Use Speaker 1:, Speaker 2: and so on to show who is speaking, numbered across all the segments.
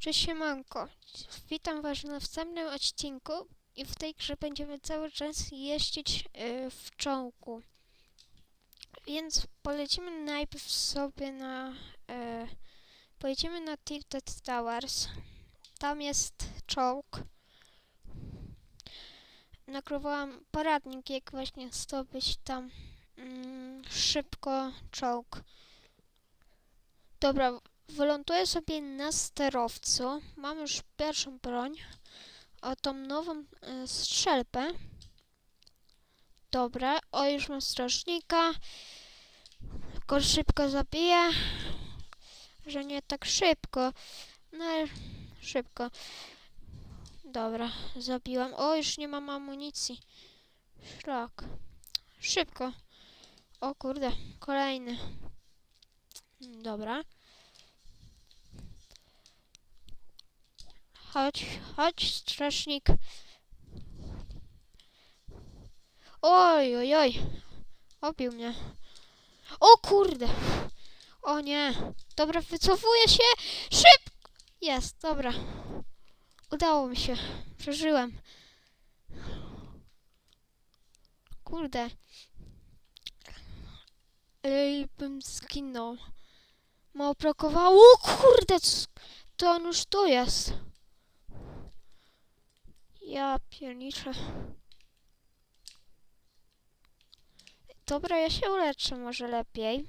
Speaker 1: Cześć siemanko, witam was w następnym odcinku i w tej grze będziemy cały czas jeździć y, w czołgu. Więc polecimy najpierw sobie na... Y, pojedziemy na Tilted Towers. Tam jest czołg. Nagrywałam poradnik, jak właśnie zdobyć tam mm, szybko czołg. Dobra, Wyląduję sobie na sterowcu. Mam już pierwszą broń. O tą nową y, strzelbę. Dobra, o już mam strażnika. Go szybko zabiję. Że nie tak szybko. No szybko. Dobra, zabiłam. O, już nie mam amunicji. Szlak. Szybko. O kurde, kolejny. Dobra. Chodź, chodź, strażnik. Oj, oj, oj. Obił mnie. O kurde. O nie. Dobra, wycofuję się. Szybko. Jest, dobra. Udało mi się. Przeżyłem. Kurde. Ej, bym zginął. Mało brakowało. O kurde, to on już tu jest. Ja pierniczę. Dobra, ja się uleczę może lepiej.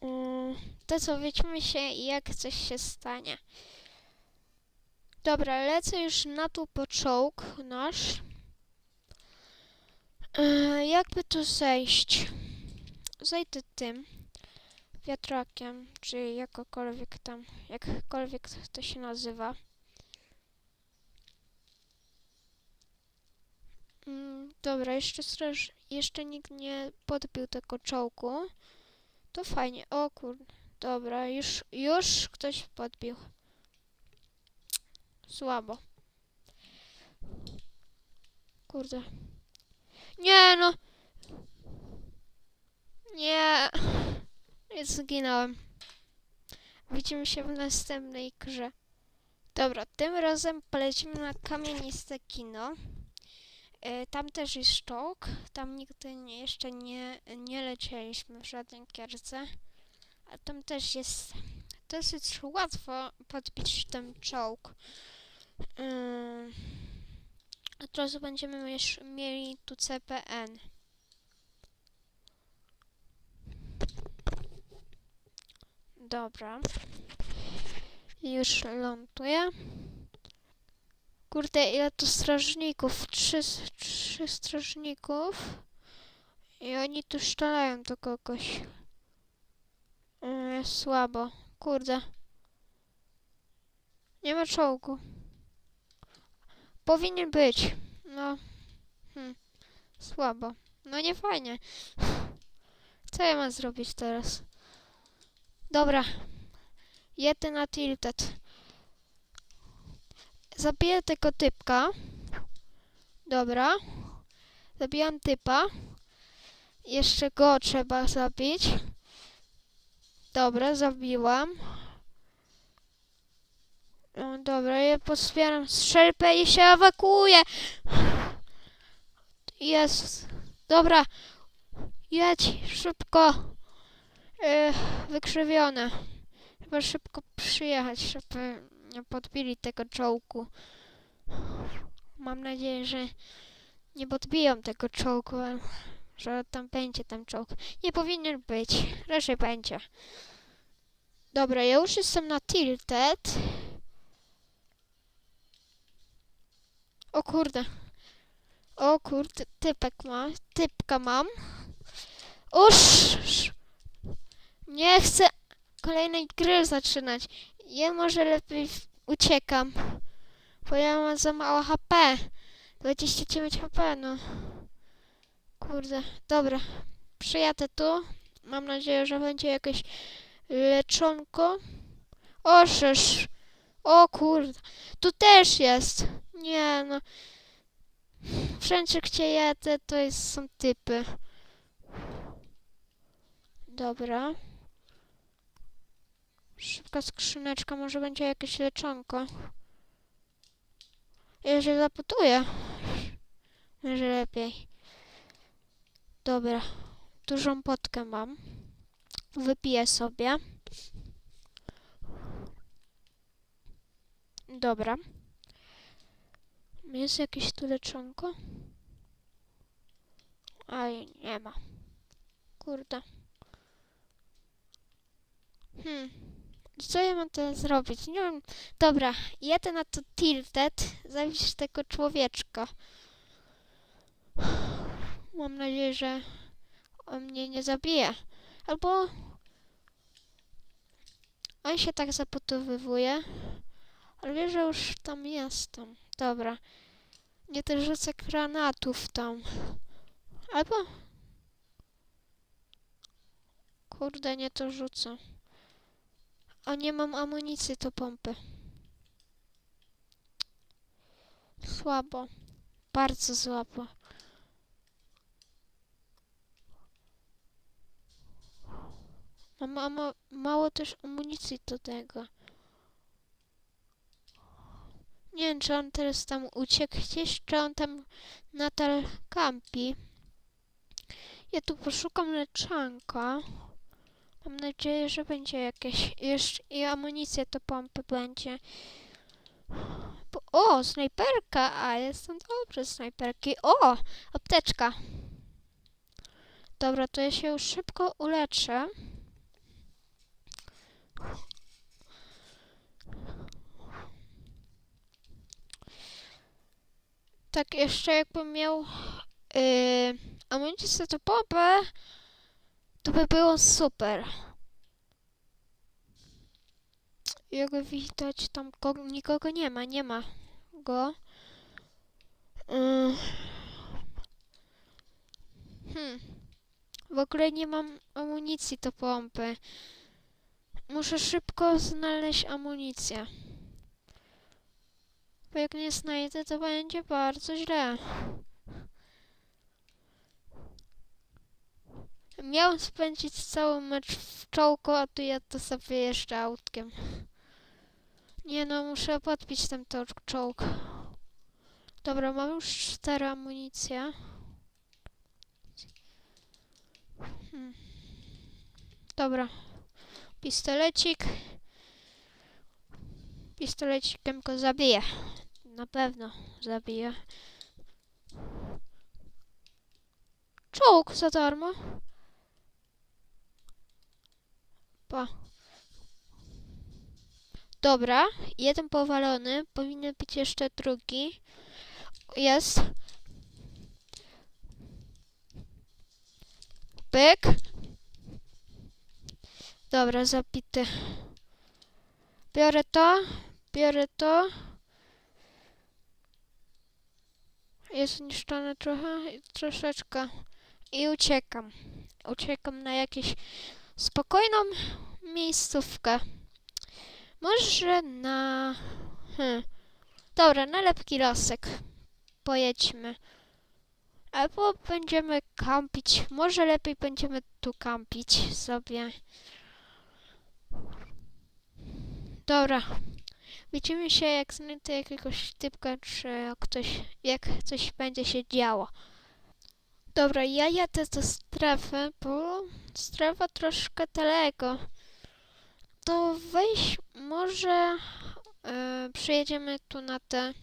Speaker 1: Mm, To co, wiedźmy się jak coś się stanie. Dobra, lecę już na tu po nasz. E, jakby tu zejść? Zejdę tym wiatrakiem, czy jakokolwiek tam, jakkolwiek to się nazywa. Mm, dobra, jeszcze straż, jeszcze nikt nie podbił tego czołgu. To fajnie. O kurde. Dobra, już, już ktoś podbił. Słabo. Kurde. Nie no. Nie. Zginąłem. Widzimy się w następnej grze. Dobra, tym razem polecimy na kamieniste kino. E, Tam też jest czołg. Tam nigdy nie, jeszcze nie, nie lecieliśmy w żadnej gierce. A tam też jest dosyć łatwo podbić ten czołg. Ym, Od razu będziemy już mieli tu CPN. Dobra. Już ląduję. Kurde, ile tu strażników? Trzy, trzy strażników. I oni tu strzelają do kogoś. Yy, słabo. Kurde. Nie ma czołgu. Powinien być. No. Hmm. Słabo. No nie fajnie. Co ja mam zrobić teraz? Dobra. Jedę na tilted. Zabiję tego typka. Dobra. Zabijam typa. Jeszcze go trzeba zabić. Dobra, zabiłam. No, dobra, ja pozbieram strzelbę i się ewakuuję. Jest. Dobra. Jedź, szybko. Yy, wykrzywione. Trzeba szybko przyjechać, żeby podbili tego czołgu. Mam nadzieję, że nie podbiją tego czołgu, że tam będzie ten czołg. Nie powinien być. Raczej będzie. Dobra, ja już jestem na tilted. O kurde. O kurde, typek ma. Typka mam. Uż! Nie chcę kolejnej gry zaczynać. Ja może lepiej uciekam. Bo ja mam za mało HP. 29 HP, no. Kurde, dobra. Przyjadę tu. Mam nadzieję, że będzie jakieś leczonko. O, szysz. O kurde. Tu też jest. Nie no. Wszędzie gdzie jadę to jest, są typy. Dobra. Szybka skrzyneczka, może będzie jakieś leczonko. Ja się zaputuję. Może lepiej. Dobra. Dużą potkę mam. Wypiję sobie. Dobra. Jest jakieś tu leczonko? Aj, nie ma. Kurde. Hmm. Co ja mam teraz zrobić? Nie wiem. Dobra, jedę na to tilted. Zabić tego człowieczka. Mam nadzieję, że on mnie nie zabije. Albo on się tak zapotowywuje. Ale wie, że już tam jestem. Dobra. Nie też rzucę granatów tam. Albo... Kurde, nie to rzucę. A nie mam amunicji do pompy. Słabo. Bardzo słabo. Mam ma mało też amunicji do tego. Nie wiem, czy on teraz tam uciekł gdzieś, czy on tam nadal kampi. Ja tu poszukam leczanka. Mam nadzieję, że będzie jakieś jeszcze i amunicja do pompy będzie. Bo, o, snajperka! A, jestem dobrze snajperki. O, apteczka. Dobra, to ja się już szybko uleczę. Tak, jeszcze jakbym miał yy, amunicję do pompy, to by było super. Jak widać, tam ko- nikogo nie ma, nie ma go. Yy. Hmm. W ogóle nie mam amunicji do pompy. Muszę szybko znaleźć amunicję. Bo jak nie znajdę, to będzie bardzo źle. Miałem spędzić cały mecz w czołku, a tu ja to sobie jeszcze autkiem. Nie no, muszę podpić ten to czołg. Dobra, mam już cztery amunicje. Hmm. Dobra. Pistolecik. Pistolecikiem go zabiję. Na pewno zabiję. Czołg za darmo. Pa. Dobra, jeden powalony, powinien być jeszcze drugi. Jest. Pyk. Dobra, zabity. Biorę to, biorę to. Jest zniszczone trochę, troszeczkę. I uciekam. Uciekam na jakieś spokojną miejscówkę. Może na... Hmm. Dobra, na lepki lasek. Pojedźmy. Albo będziemy kampić. Może lepiej będziemy tu kampić sobie. Dobra. Widzimy się jak znajdę jakiegoś typka, czy jak ktoś, jak coś będzie się działo. Dobra, ja jadę do strefy, bo strefa troszkę daleko. To weź, może yy, przyjedziemy tu na te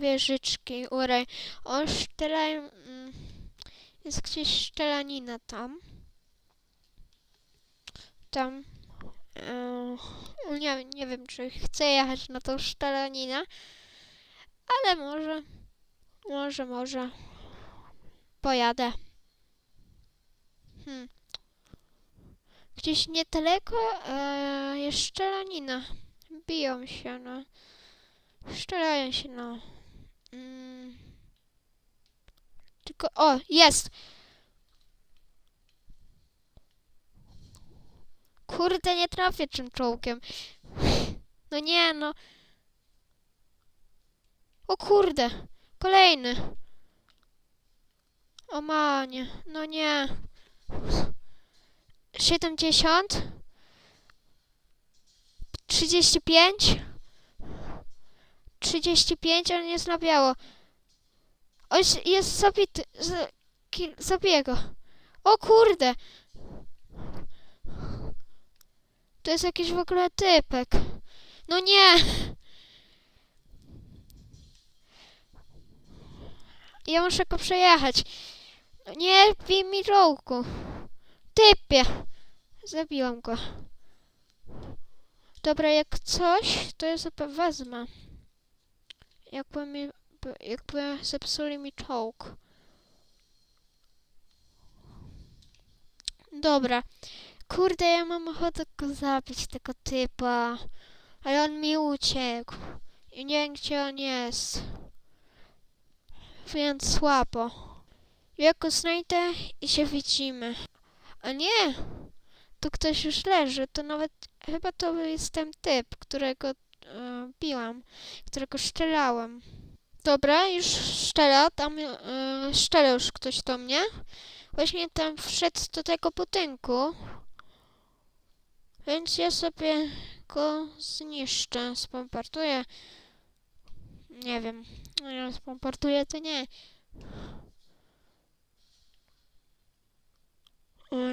Speaker 1: wieżyczki, uraj. O, szczelaj, mm, jest gdzieś szczelanina tam. Tam. Yy, nie, nie wiem, czy chcę jechać na tą szczelaninę, ale może, może, może pojadę. Hmm. Gdzieś niedaleko e, jest szczelanina. Biją się, no. Szczelają się, no. Mm. Tylko, o, jest! Kurde, nie trafię czym czołkiem. No nie, no. O kurde, kolejny. O manie, no nie. 70? 35. 35, ale nie jest na biało. O, jest, zabity. Go. O kurde. To jest jakiś w ogóle typek. No nie. Ja muszę go przejechać. No nie, bij mi czołku. Typie. Zabiłam go. Dobra, jak coś, to ja sobie wezmę. Jakby mi, by- jakby zepsuli mi czołg. Dobra. Kurde, ja mam ochotę go zabić, tego typa. Ale on mi uciekł. I nie wiem, gdzie on jest. Więc słabo. Ja go znajdę i się widzimy. A nie! Tu ktoś już leży. To nawet chyba to jest ten typ, którego e, biłam, którego strzelałem. Dobra, już strzela, tam e, strzela już ktoś do mnie. Właśnie tam wszedł do tego budynku. Więc ja sobie go zniszczę, spompartuję. Nie wiem, no ja spompartuję to nie.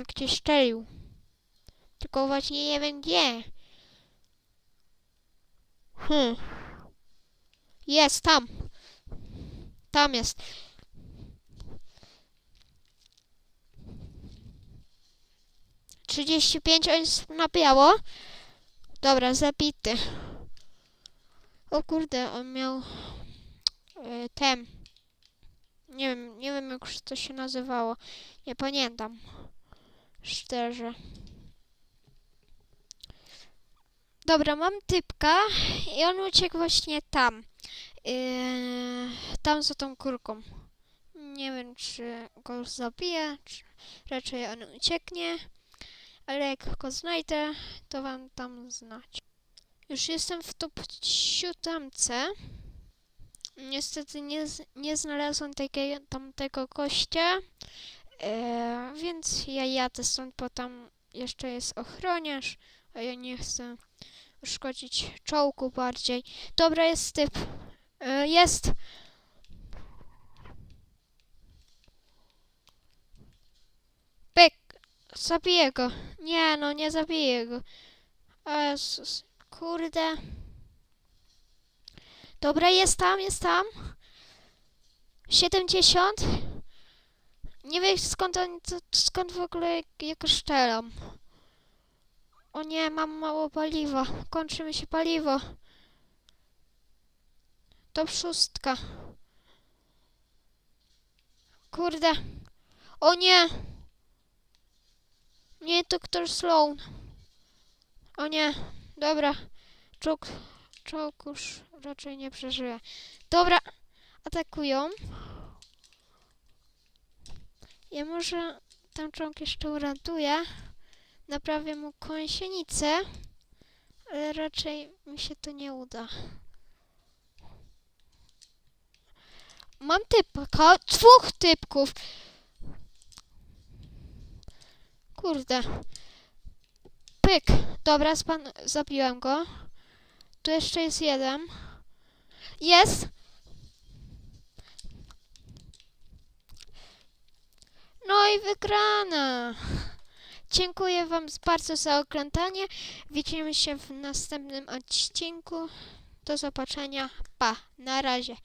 Speaker 1: Gdzieś strzelił. Tylko właśnie nie wiem gdzie. Hmm. Jest tam. Tam jest. Trzydzieści pięć, on jest na biało. Dobra, zabity. O kurde, on miał e, ten. Nie wiem, nie wiem jak to się nazywało. Nie pamiętam. Szczerze. Dobra, mam typka i on uciekł właśnie tam. Yy, tam za tą kurką. Nie wiem, czy go zabiję, czy raczej on ucieknie. Ale jak go znajdę, to wam tam znać. Już jestem w top siódemce. Niestety nie, nie znalazłem takiego, tamtego gościa. Yy, więc ja jadę stąd, bo tam jeszcze jest ochroniarz, a ja nie chcę uszkodzić czołgu bardziej. Dobra, jest typ. E, jest. Pyk. Zabiję go. Nie, no nie zabiję go. Jezus. Kurde. Dobra, jest tam, jest tam. 70. Nie wiem skąd to- skąd w ogóle jego szczelam. O nie, mam mało paliwa. Kończy mi się paliwo. To szóstka. Kurde. O nie. Nie, doktor Sloan. O nie. Dobra. Czołg, czołg już raczej nie przeżyje. Dobra. Atakują. Ja może ten czołg jeszcze uratuję. Naprawię mu kąsienicę. Ale raczej mi się to nie uda. Mam typka, dwóch typków. Kurde. Pyk. Dobra, zabiłem go. Tu jeszcze jest jeden. Jest. No i wygrana. Dziękuję Wam bardzo za oglądanie. Widzimy się w następnym odcinku. Do zobaczenia. Pa. Na razie.